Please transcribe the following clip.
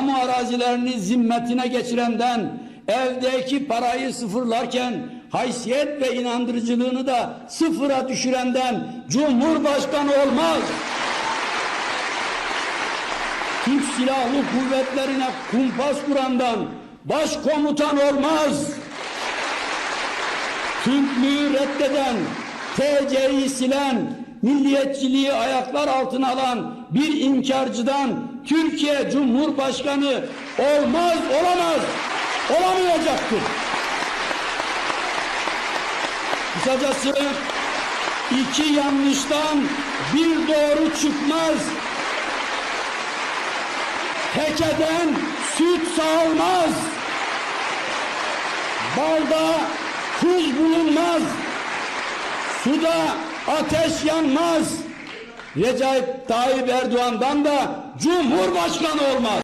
kamu arazilerini zimmetine geçirenden, evdeki parayı sıfırlarken haysiyet ve inandırıcılığını da sıfıra düşürenden Cumhurbaşkanı olmaz. Türk Silahlı Kuvvetlerine kumpas kurandan başkomutan olmaz. Türklüğü reddeden, TC'yi silen, milliyetçiliği ayaklar altına alan bir inkarcıdan Türkiye Cumhurbaşkanı olmaz, olamaz, olamayacaktır. Kısacası iki yanlıştan bir doğru çıkmaz. Tekeden süt sağılmaz. Balda tuz bulunmaz. Suda ateş yanmaz. Recep Tayyip Erdoğan'dan da Cumhurbaşkanı olmaz.